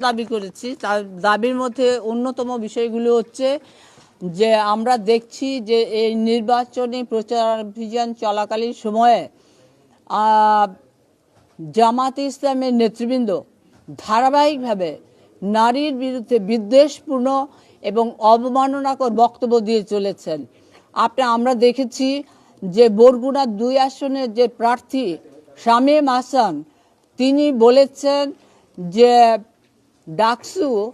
দাবি করেছি। তার দাবির মধ্যে অন্যতম বিষয়গুলো হচ্ছে যে আমরা দেখছি যে এই নির্বাচনী প্রচার অভিযান চলাকালীন সময়ে জামাতে ইসলামের নেতৃবৃন্দ ধারাবাহিকভাবে নারীর বিরুদ্ধে বিদ্বেষপূর্ণ এবং অবমাননাকর বক্তব্য দিয়ে চলেছেন। আপনি, আমরা দেখেছি যে বরগুনার দুই আসনের যে প্রার্থী শামীম হাসান, তিনি বলেছেন যে ডাকসু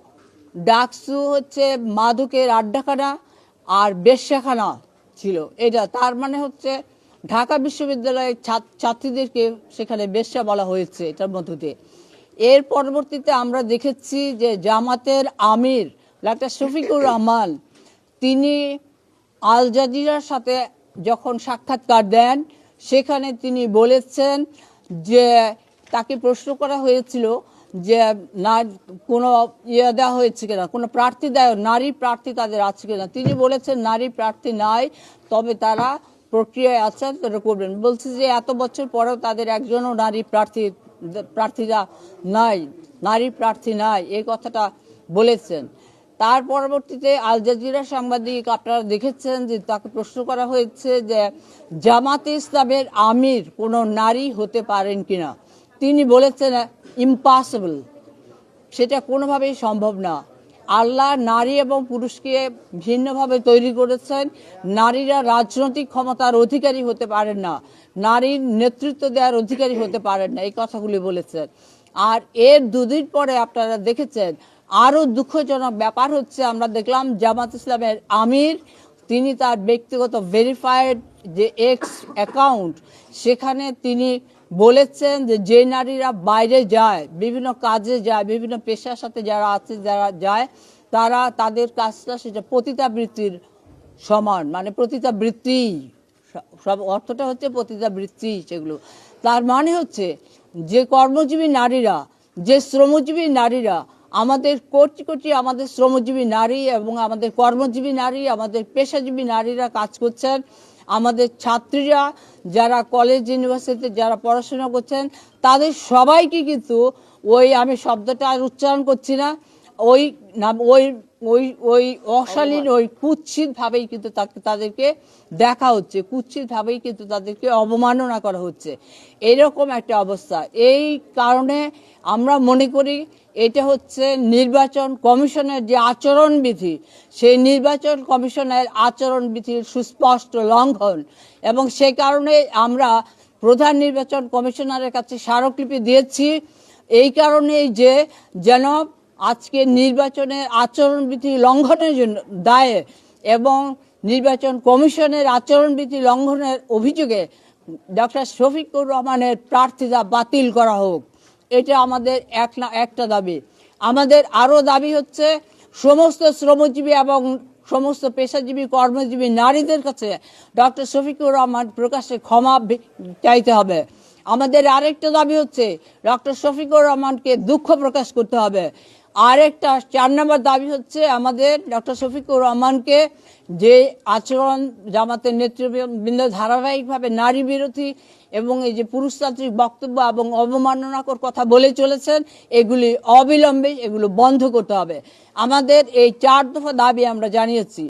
ডাকসু হচ্ছে মাদকের আড্ডাখানা আর বেশ্যাখানা ছিল। এটা তার মানে হচ্ছে ঢাকা বিশ্ববিদ্যালয়ের ছাত- ছাত্রীদেরকে সেখানে বেশ্যা বলা হয়েছে এটার মধ্য দিয়ে। এর পরবর্তীতে আমরা দেখেছি যে জামাতের আমির ডাক্তার শফিকুর রহমান, তিনি আল জাজিরার সাথে যখন সাক্ষাৎকার দেন, সেখানে তিনি বলেছেন যে তাকে প্রশ্ন করা হয়েছিল যে না, কোনো ইয়ে দেওয়া হয়েছে কিনা, কোনো প্রার্থী দেয় নারী প্রার্থী তাদের আছে কিনা? তিনি বলেছেন নারী প্রার্থী নাই, তবে তারা প্রক্রিয়ায় আছেন তারা করবেন। বলছে যে এত বছর পরেও তাদের একজনও নারী প্রার্থী, প্রার্থীরা নাই, নারী প্রার্থী নাই, এই কথাটা বলেছেন। তার পরবর্তীতে আল জাজিরা সাংবাদিক আপনারা দেখেছেন যে তাকে প্রশ্ন করা হয়েছে যে জামাতে ইসলামের আমির কোনো নারী হতে পারেন কিনা? তিনি বলেছেন ইম্পসিবল সেটা কোনোভাবেই সম্ভব না। আল্লাহ নারী এবং পুরুষকে ভিন্নভাবে তৈরি করেছেন। নারীরা রাজনৈতিক ক্ষমতার অধিকারী হতে পারেন না। নারীর নেতৃত্ব দেওয়ার অধিকারী হতে পারেন না, এই কথাগুলি বলেছেন। আর এর দুদিন পরে আপনারা দেখেছেন, আরও দুঃখজনক ব্যাপার হচ্ছে, আমরা দেখলাম জামাত ইসলামের আমির, তিনি তার ব্যক্তিগত ভেরিফাইড যে এক্স অ্যাকাউন্ট সেখানে তিনি বলেছেন যে যে নারীরা বাইরে যায়, বিভিন্ন কাজে যায়, বিভিন্ন পেশার সাথে যারা আছে, যারা যায়, তারা তাদের কাজটা সেটা পতিতাবৃত্তির সমান মানে পতিতাবৃত্তি, সব অর্থটা হচ্ছে পতিতাবৃত্তি সেগুলো। তার মানে হচ্ছে যে কর্মজীবী নারীরা, যে শ্রমজীবী নারীরা, আমাদের কোটি কোটি আমাদের শ্রমজীবী নারী এবং আমাদের কর্মজীবী নারী, আমাদের পেশাজীবী নারীরা কাজ করছেন। আমাদের ছাত্রীরা যারা কলেজ ইউনিভার্সিটিতে যারা পড়াশোনা করছেন, তাদের সবাইকে কিন্তু ওই আমি শব্দটা আর উচ্চারণ করছি না। ওই নাম ওই ওই ওই অশালীন ওই কুৎসিত ভাবেই কিন্তু তাকে তাদেরকে দেখা হচ্ছে কুৎসিত ভাবেই কিন্তু তাদেরকে অবমাননা করা হচ্ছে। এরকম একটা অবস্থা। এই কারণে আমরা মনে করি এটা হচ্ছে নির্বাচন কমিশনের যে আচরণবিধি সেই নির্বাচন কমিশনের আচরণবিধির সুস্পষ্ট লঙ্ঘন এবং সেই কারণে আমরা প্রধান নির্বাচন কমিশনারের কাছে স্মারকলিপি দিয়েছি। এই কারণেই যে যেন আজকে নির্বাচনের আচরণবিধি লঙ্ঘনের জন্য দায়ে এবং নির্বাচন কমিশনের আচরণবিধি লঙ্ঘনের অভিযোগে ডক্টর শফিকুর রহমানের প্রার্থিতা বাতিল করা হোক। এটা আমাদের এক না, একটা দাবি। আমাদের আরও দাবি হচ্ছে, সমস্ত শ্রমজীবী এবং সমস্ত পেশাজীবী, কর্মজীবী নারীদের কাছে ডক্টর শফিকুর রহমান প্রকাশ্যে ক্ষমা চাইতে হবে। আমাদের আরেকটা দাবি হচ্ছে, ডক্টর শফিকুর রহমানকে দুঃখ প্রকাশ করতে হবে। আরেকটা চার নম্বর দাবি হচ্ছে আমাদের ডক্টর শফিকুর রহমানকে যে আচরণ জামাতের নেতৃবৃন্দ ধারাবাহিকভাবে নারী বিরোধী এবং এই যে পুরুষতান্ত্রিক বক্তব্য এবং অবমাননাকর কথা বলে চলেছেন, এগুলি অবিলম্বে এগুলো বন্ধ করতে হবে। আমাদের এই চার দফা দাবি আমরা জানিয়েছি।